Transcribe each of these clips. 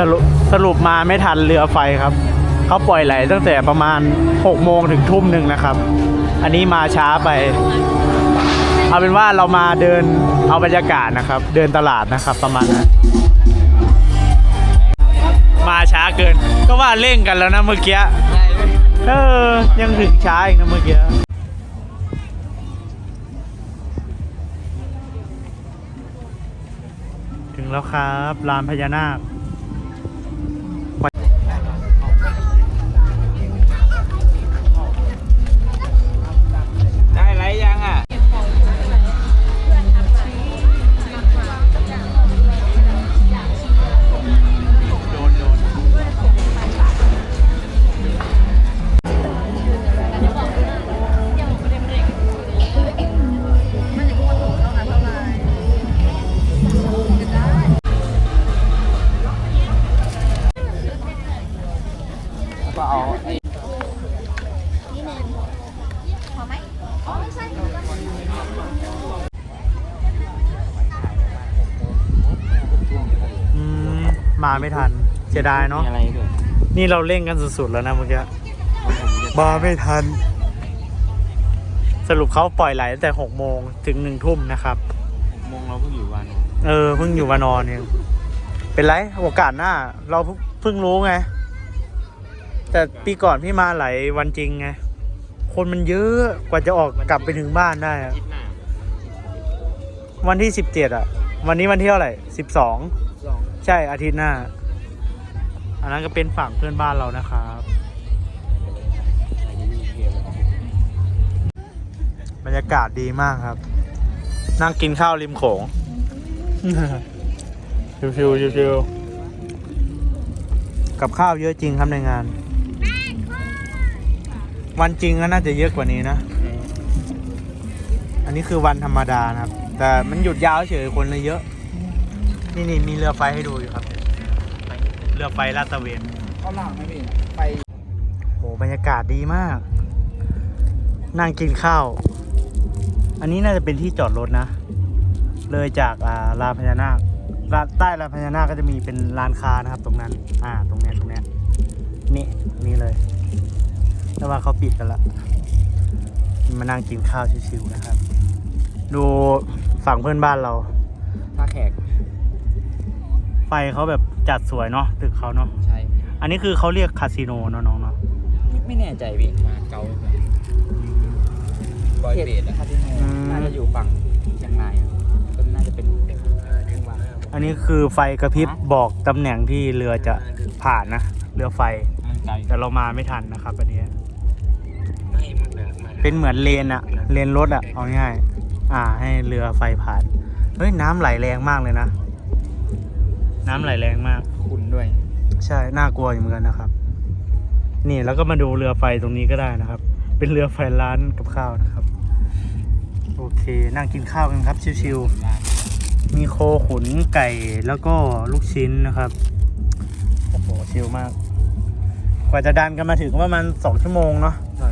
สรุปสรุปมาไม่ทันเรือไฟครับ เขาปล่อยไหลตั้งแต่ประมาณ6โมงถึงทุ่มหนึ่งนะครับ อันนี้มาช้าไป เอาเป็นว่าเรามาเดินเอาบรรยากาศนะครับ เดินตลาดนะครับประมาณนั้นมาช้าเกิน ก็ว่าเร่งกันแล้วนะเมื่อกี้เออยังถึงช้าอีกนะเมื่อกี้ถึงแล้วครับลานพญานาค อืมมาไม่ทันเสียดายเนาะ มีอะไรด้วยนี่เราเร่งกันสุดๆแล้วนะเมื่อกี้มาไม่ทัน สรุปเขาปล่อยไหลตั้งแต่หกโมงถึงหนึ่งทุ่มนะครับ มงเราเพิ่งอยู่วัน เออเพิ่งอยู่วานอนเนี่ยเป็นไรโอกาสหน้า เราเพิ่งเพิ่งรู้ไง แต่ปีก่อนพี่มาไหลวันจริงไง คนมันเยอะกว่าจะออกกลับไปถึงบ้านได้อะคิดหน้าวันที่สิบเจ็ดอะ วันนี้วันที่เท่าไหร่สิบสองสองใช่อาทิตย์หน้า อันนั้นก็เป็นฝั่งเพื่อนบ้านเรานะครับ บรรยากาศดีมากครับ นั่งกินข้าวริมโขง ชิวๆชิวๆกับข้าวเยอะจริงครับในงาน วันจริงก็น่าจะเยอะกว่านี้นะ อันนี้คือวันธรรมดานะครับ แต่มันหยุดยาวเฉยคนเลยเยอะ นี่นี่มีเรือไฟให้ดูอยู่ครับ เรือไฟลาดตระเวนข้าวหลามไหมพี่ไปโหบรรยากาศดีมาก นั่งกินข้าว อันนี้น่าจะเป็นที่จอดรถนะ เลยจากอ่าลานพญานาคลานใต้ลานพญานาคก็จะมีเป็นลานคานะครับ ตรงนั้น อ่า ตรงเนี้ยตรงเนี้ยนี่นี่เลย แต่ว่าเขาปิดกันละมานั่งกินข้าวชิวๆนะครับ ดูฝั่งเพื่อนบ้านเราท่าแขก ไฟเขาแบบจัดสวยเนาะตึกเขาเนาะใช่ อันนี้คือเขาเรียกคาสิโนเนาะน้องเนาะไม่ไม่แน่ใจพี่มาเกาบอยเบดอะคาสิโนอืมน่าจะอยู่ฝั่งเชียงรายก็น่าจะเป็นจังหวัดอันนี้คือไฟกระพริบบอกตำแหน่งที่เรือจะผ่านนะ เรือไฟมัน ไกลแต่เรามาไม่ทันนะครับอันนี้เป็นเหมือนเลนอะเลนรถอะเอาง่ายๆอ่า ให้เรือไฟผ่านเฮ้ยน้ำไหลแรงมากเลยนะ น้ำไหลแรงมากคุณด้วย ใช่ น่ากลัวอยู่เหมือนกันนะครับ นี่แล้วก็มาดูเรือไฟตรงนี้ก็ได้นะครับ เป็นเรือไฟร้านกับข้าวนะครับ โอเค นั่งกินข้าวกันครับ ชิวๆ มีโคขุนไก่แล้วก็ลูกชิ้นนะครับ โอ้โห ชิลมาก กว่าจะดันกันมาถึงก็ประมาณสองชั่วโมงเนาะใช่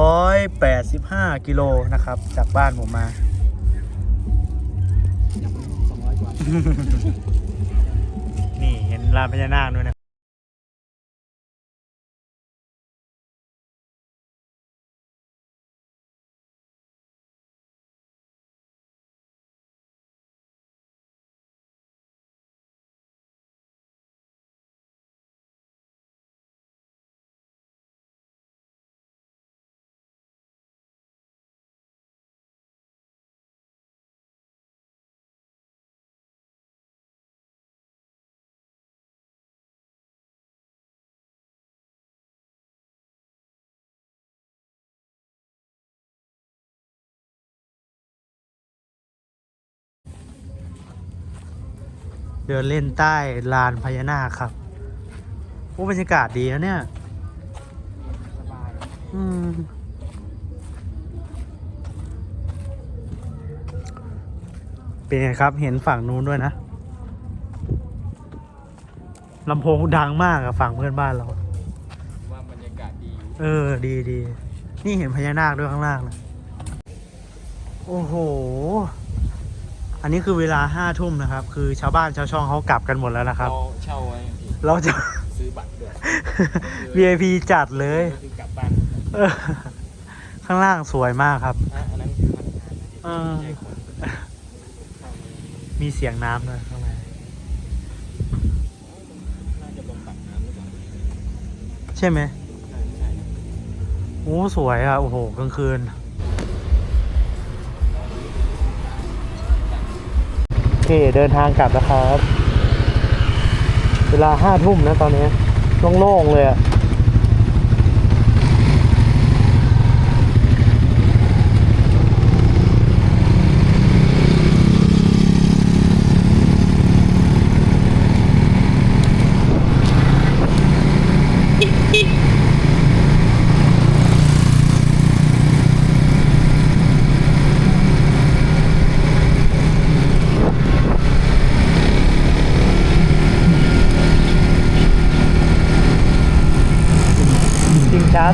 ร้อยแปดสิบห้ากิโลนะครับ จากบ้านผมมาสองร้อยกว่า นี่เห็นลานพญานาคด้วยนะ เดินเล่นใต้ลานพญานาคครับโอ้บรรยากาศดีนะเนี่ย สบายอืมเป็นไงครับ เห็นฝั่งนู้นด้วยนะลำโพงดังมากอะฝั่งเพื่อนบ้านเรา ว่าบรรยากาศดีเออ ดีดี นี่เห็นพญานาคด้วยข้างล่างนะ โอ้โห อันนี้คือเวลาห้าทุ่มนะครับ คือชาวบ้านชาวช่องเขากลับกันหมดแล้วนะครับ เราเช่าไว้พี่เราจะ ซื้อบัตรด้วย VIP จัดเลย คือกลับบ้านเออข้างล่างสวยมากครับ อะอันนั้นคือพันงานเออใช่คนมีเสียงน้ำด้วยข้างในน่าจะบำบัดน้ำหรือเปล่าใช่ไหม ใช่ใช่โอ้สวยอะ โอ้โหกลางคืน เคเดินทางกลับแล้วครับ เวลาห้าทุ่มนะตอนนี้โล่งๆเลยอะ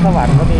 สวรรค์ก็มี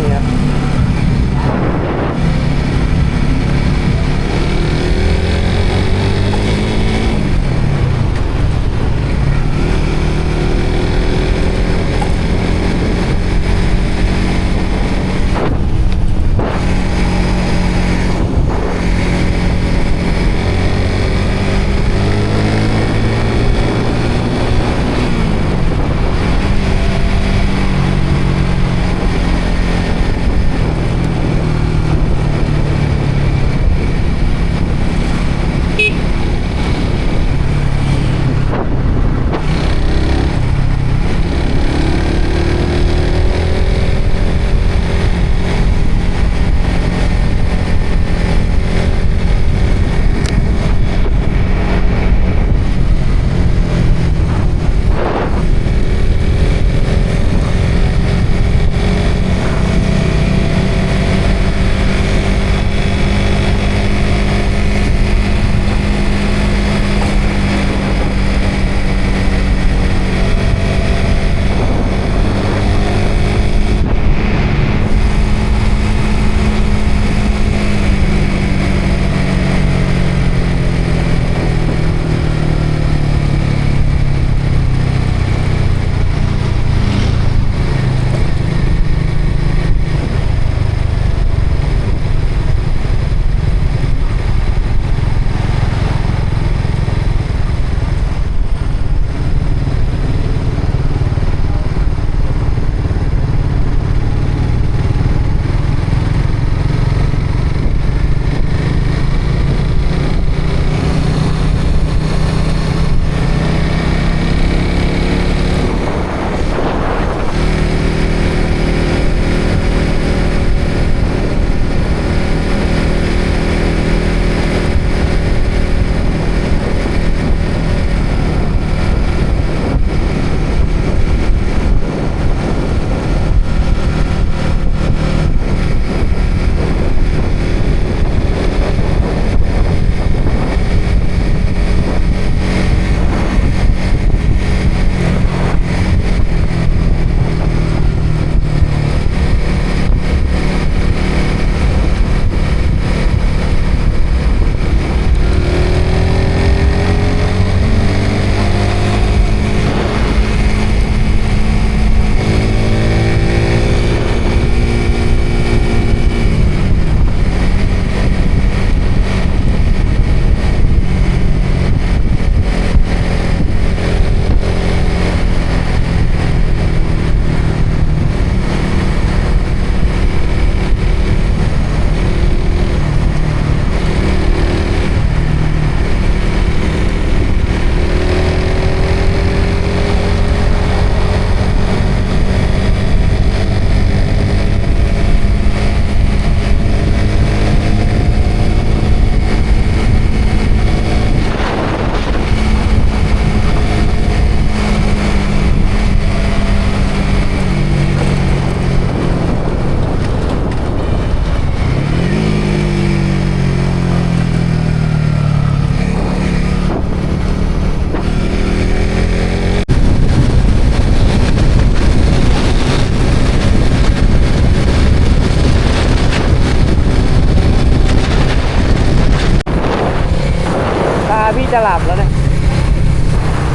จะหลับแล้วเนี่ย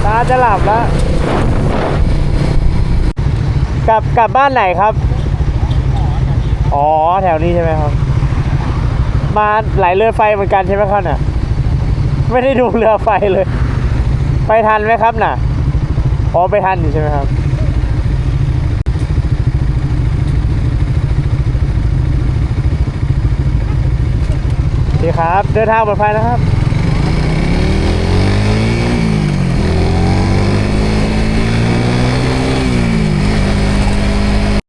ตาจะหลับแล้ว กลับกลับบ้านไหนครับ อ๋อแถวนี้ใช่ไหมครับ มาไหลเรือไฟเหมือนกันใช่ไหมครับน่ะไม่ได้ดูเรือไฟเลย ไปทันไหมครับน่ะอ๋อไปทันอยู่ใช่ไหมครับดีครับ เดินทางปลอดภัยนะครับ